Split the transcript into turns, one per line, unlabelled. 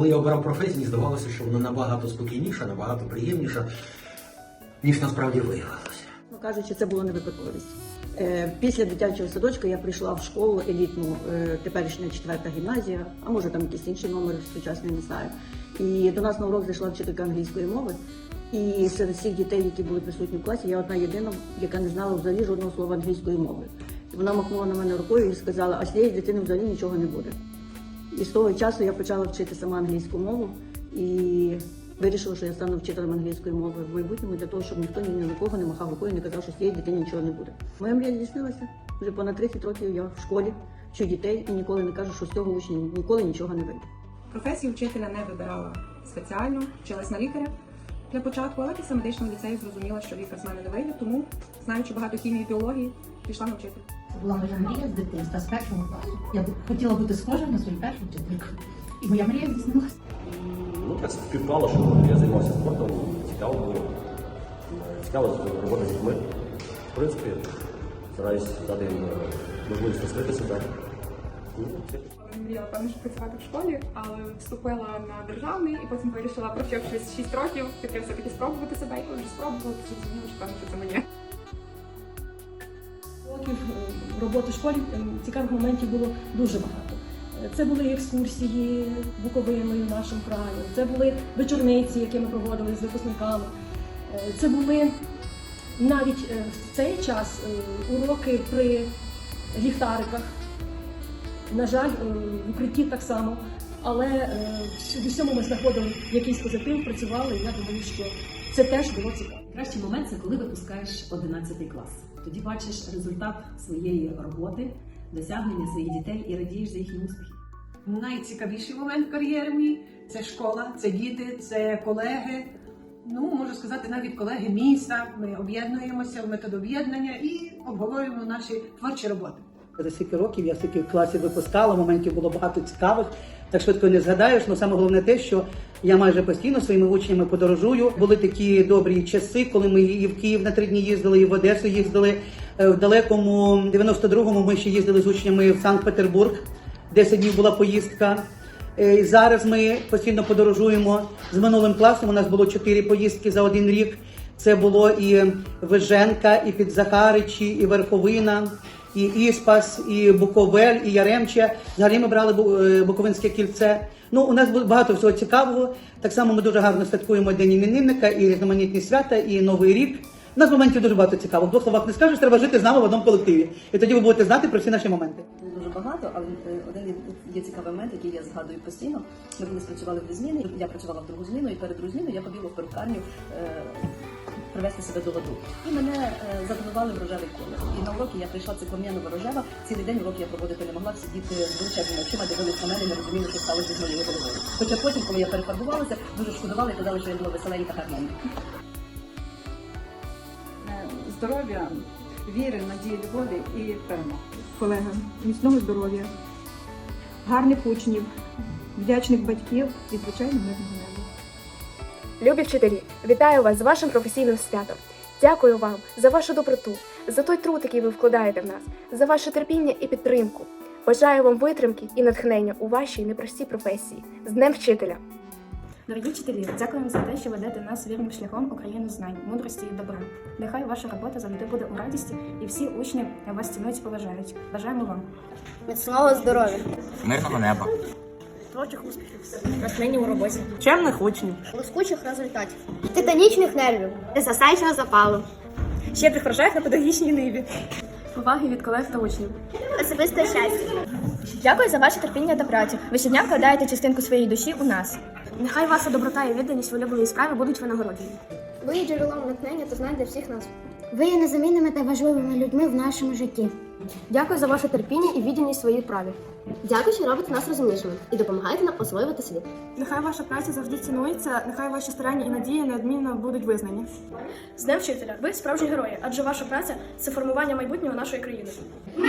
коли я обирав професію, мені здавалося, що вона набагато спокійніша, набагато приємніша, ніж насправді виявилося.
Ну, кажучи, це було не випадковість. Е, Після дитячого садочка я прийшла в школу елітну, е, теперішня четверта гімназія, а може там якийсь інший номер сучасний, не знаю. І до нас на урок зайшла вчителька англійської мови. І серед всіх дітей, які були присутні в класі, я одна єдина, яка не знала взагалі жодного слова англійської мови. Вона махнула на мене рукою і сказала, а з цієї дитини взагалі нічого не буде. І з того часу я почала вчити сама англійську мову і вирішила, що я стану вчителем англійської мови в майбутньому для того, щоб ніхто ні на кого не махав рукою не казав, що з цієї дитини нічого не буде. Моя мрія здійснилася. Вже понад 30 років я в школі вчу дітей і ніколи не кажу, що з цього учня ніколи нічого не вийде.
Професію вчителя не вибирала спеціально, вчилась на лікаря для початку, але після медичного ліцею зрозуміла, що лікар з мене не вийде, тому, знаючи багато хімії і біології, пішла на.
Це була моя мрія з дитинства, з першого класу. Я хотіла бути схожа на свою першу вчительку. І моя мрія здійснилася.
Ну, так співпало, що я займався спортом, цікаво було. Цікаво робота з дітьми. В принципі, стараюсь дати їм е, можливість розкрити себе. Ну,
Мріяла певно, що працювати в школі, але вступила на державний і потім вирішила, провчившись 6 років, таке все-таки спробувати себе і коли вже спробувала, то зрозуміла, що певно, що це моє.
років е, роботи в школі е, цікавих моментів було дуже багато. Е, Це були екскурсії буковиною нашим краєм, це були вечорниці, які ми проводили з випускниками. Е, Це були навіть е, в цей час уроки при ліхтариках. На жаль, в укритті так само. Але в усьому ми знаходили якийсь позитив, працювали, і я думаю, що це теж було цікаво.
Кращий момент це коли випускаєш 11 клас. Тоді бачиш результат своєї роботи, досягнення своїх дітей і радієш за їхні успіхи.
Найцікавіший момент кар'єри мій це школа, це діти, це колеги. Ну, можу сказати, навіть колеги міста. Ми об'єднуємося в методоб'єднання і обговорюємо наші творчі роботи.
За стільки років я стільки класів випускала, моментів було багато цікавих. Так швидко не згадаєш. але саме головне те, що я майже постійно своїми учнями подорожую. Були такі добрі часи, коли ми і в Київ на три дні їздили, і в Одесу їздили. Е, В далекому 92-му ми ще їздили з учнями в Санкт-Петербург. 10 днів була поїздка. Е, і Зараз ми постійно подорожуємо з минулим класом. У нас було чотири поїздки за один рік. Це було і Виженка, і Підзахаричі, і Верховина, і Іспас, і Буковель, і Яремче. Взагалі ми брали е, Буковинське кільце. Ну, у нас багато всього цікавого. Так само ми дуже гарно святкуємо День іменинника, і різноманітні свята, і Новий рік. У нас моментів дуже багато цікавих. В двох словах не скажеш, треба жити з нами в одному колективі. І тоді ви будете знати про всі наші моменти.
дуже багато, але е, один є- цікавий момент, який я згадую постійно. Ми колись працювали в дві зміни. Я працювала в другу зміну, і перед другу я побігла в перукарню е, привести себе до ладу. І мене е, загнували в рожевий колір. І на уроки я прийшла циклом'янова рожева. Цілий день уроки я проводити не могла. Всі діти з величезними очима дивились на мене, не розуміли, що сталося з моєю головою. Хоча потім, коли я перефарбувалася, дуже шкодували і казали, що я була веселенька гарненька.
здоров'я, віри, надії, любові і перемоги.
Колегам, міцного здоров'я, гарних учнів, вдячних батьків і, звичайно, мирного неба.
Любі вчителі, вітаю вас з вашим професійним святом. Дякую вам за вашу доброту, за той труд, який ви вкладаєте в нас, за ваше терпіння і підтримку. Бажаю вам витримки і натхнення у вашій непростій професії. З Днем вчителя!
Дорогі вчителі, дякуємо за те, що ведете нас вірним шляхом України знань, мудрості і добра. Нехай ваша робота завжди буде у радісті, і всі учні вас цінують і поважають. Бажаємо вам
Міцного здоров'я!
Мирного неба.
Творчих успіхів, натхнення у роботі.
Чемних учнів.
Блискучих результатів, титанічних нервів, несасаючого запалу,
Щедрих врожаїв на педагогічній ниві. Поваги від колег та учнів.
особисте щастя.
Дякую за ваше терпіння та працю. Ви щодня вкладаєте частинку своєї душі у нас. Нехай ваша доброта і відданість в улюбленій справі будуть винагороджені.
Ви є джерелом натхнення та знань для всіх нас.
Ви є незамінними та важливими людьми в нашому житті. Дякую за ваше терпіння і відданість своїй праві.
Дякую, що робите нас розумнішими і допомагаєте нам освоювати світ.
Нехай ваша праця завжди цінується, нехай ваші старання і надії неодмінно будуть визнані. З Днем вчителя, ви справжні герої, адже ваша праця це формування майбутнього нашої країни.
Ми